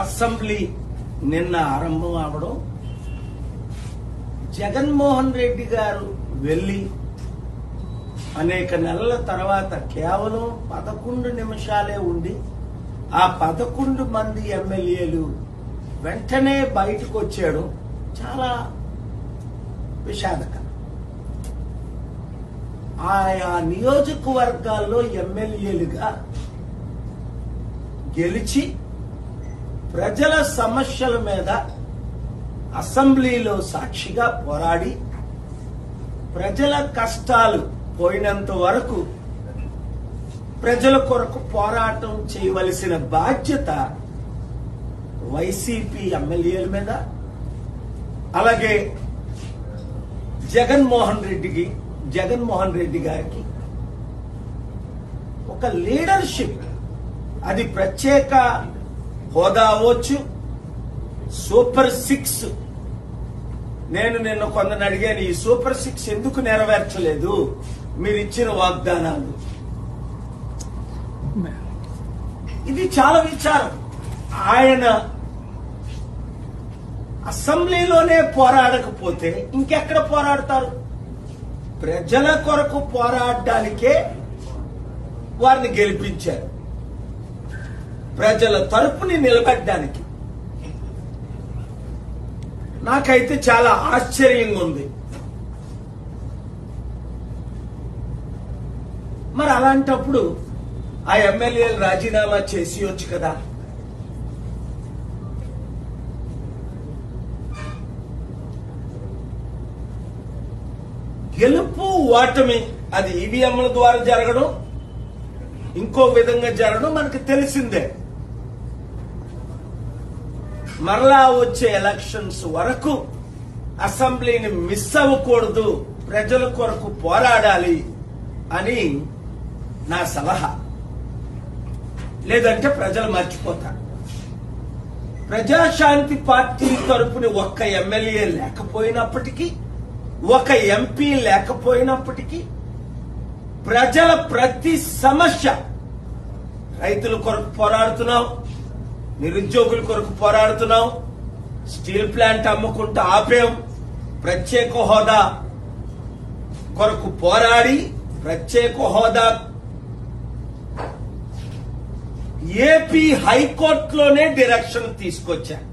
Assembly నిన్న ఆరంభం అవడం. జగన్మోహన్ రెడ్డి గారు వెళ్ళి అనేక నెలల తర్వాత కేవలం పదకొండు నిమిషాలే ఉండి ఆ పదకొండు మంది ఎమ్మెల్యేలు వెంటనే బయటకు వచ్చాడు. చాలా విషాదకరం. ఆయా నియోజకవర్గాల్లో ఎమ్మెల్యేలుగా గెలిచి ప్రజల సమస్యల మీద అసెంబ్లీలో సాక్షిగా పోరాడి ప్రజల కష్టాలు పోయినంత వరకు ప్రజల కొరకు పోరాటం చేయవలసిన బాధ్యత వైసీపీ ఎమ్మెల్యేల మీద అలాగే జగన్మోహన్ రెడ్డికి జగన్మోహన్ రెడ్డి గారికి ఒక లీడర్షిప్. అది ప్రత్యేక హోదా అవ్వచ్చు. Super six. నేను నిన్న కొందరిని అడిగాను ఈ సూపర్ సిక్స్ ఎందుకు నెరవేర్చలేదు? మీరు ఇచ్చిన వాగ్దానాలు. ఇది చాలా విచారం. ఆయన అసెంబ్లీలోనే పోరాడకపోతే ఇంకెక్కడ పోరాడతారు? ప్రజల కొరకు పోరాడడానికే వారిని గెలిపించారు. ప్రజల తరపుని నిలబెట్టడానికి. నాకైతే చాలా ఆశ్చర్యంగా ఉంది. మరి అలాంటప్పుడు ఆ ఎమ్మెల్యేలు రాజీనామా చేసి కదా. గెలుపు ఓటమి అది ఈవీఎంల ద్వారా జరగడం ఇంకో విధంగా జరగడం మనకు తెలిసిందే. మరలా వచ్చే ఎలక్షన్స్ వరకు అసెంబ్లీని మిస్ అవ్వకూడదు ప్రజల కొరకు పోరాడాలి అని నా సలహా. లేదంటే ప్రజలు మర్చిపోతారు. ప్రజాశాంతి పార్టీ తరపున ఒక్క ఎమ్మెల్యే లేకపోయినప్పటికీ ఒక ఎంపీ లేకపోయినప్పటికీ ప్రజల ప్రతి సమస్య రైతుల కొరకు పోరాడుతున్నాం. నిరుద్యోగుల కొరకు పోరాడుతున్నాం. స్టీల్ ప్లాంట్ అమ్ముకుంటూ ఆపేం. ప్రత్యేక హోదా కొరకు పోరాడి ప్రత్యేక హోదా ఏపీ హైకోర్టులోనే డైరెక్షన్ తీసుకొచ్చారు